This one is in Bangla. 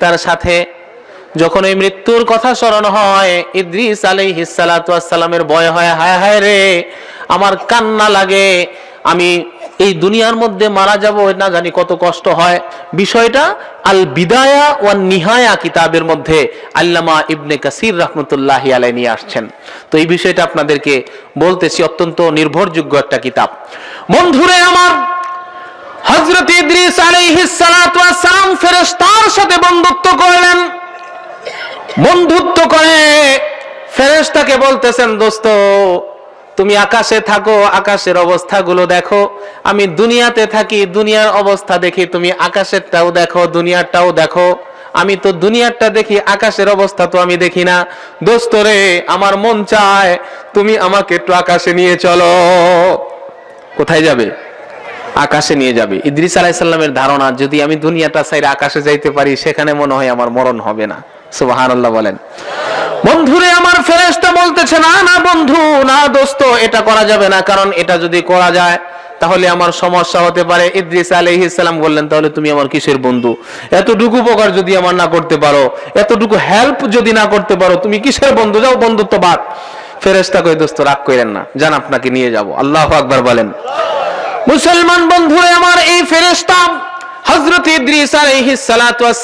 তার সাথে যখন ওই মৃত্যুর কথা স্মরণ হয়, ইদ্রিস আলাইহিস সালাতু সালামের ভয় হয়, হায় হায় রে, আমার কান্না লাগে, আমি এই দুনিয়ার মধ্যে মারা যাব, না জানি কত কষ্ট হয়। বিষয়টা আল বিদায়া ওয়ান নিহায়া কিতাবের মধ্যে আল্লামা ইবনে কাসির রহমতুল্লাহ আলাই নিয়ে আসছেন। তো এই বিষয়টা আপনাদেরকে বলতেছি, অত্যন্ত নির্ভরযোগ্য একটা কিতাব। বন্ধুরে আমার হজরত ইদ্রিস আলাইহিস বন্ধুত্ব করে। ফেরেশতাকে বলতেছেন, দোস্ত, তুমি আকাশে থাকো, আকাশের অবস্থাগুলো দেখো। আমি দুনিয়াতে থাকি, দুনিয়ার অবস্থা দেখি, তুমি আকাশেরটাও দেখো, দুনিয়ারটাও দেখো। আমি তো দুনিয়ারটা দেখি, আকাশের অবস্থা তো আমি দেখি না। দোস্ত রে, আমার মন চায়, তুমি আমাকে একটু আকাশে নিয়ে চলো। কোথায় যাবে? আকাশে নিয়ে যাবে। ইদ্রিস আলাইসাল্লামের ধারণা, যদি আমি দুনিয়াটা সাইরে আকাশে যাইতে পারি, সেখানে মনে হয় আমার মরণ হবে না। সুবাহান বলেন। বন্ধুরে, আমার ফেরেশতা বলতেছে, না না বন্ধু, না দোস্ত, এটা করা যাবে না, কারণ এটা যদি করা যায়, তাহলে আমার সমস্যা হতে পারে। ইদ্রিস আলাইহিস সালাম বললেন, তাহলে তুমি আমার কিসের বন্ধু? এতটুকু উপকার যদি আমার না করতে পারো, এতটুকু হেল্প যদি না করতে পারো, তুমি কিসের বন্ধু? যাও বন্ধুত্ব বাদ ফেরেশতা কই দোস্ত, রাগ করেন না জান আপনাকে নিয়ে যাব। আল্লাহু আকবার বলেন। মুসলমান বন্ধুরে, আমার এই ফেরেশতা হযরত ইদ্রিস ওয়াস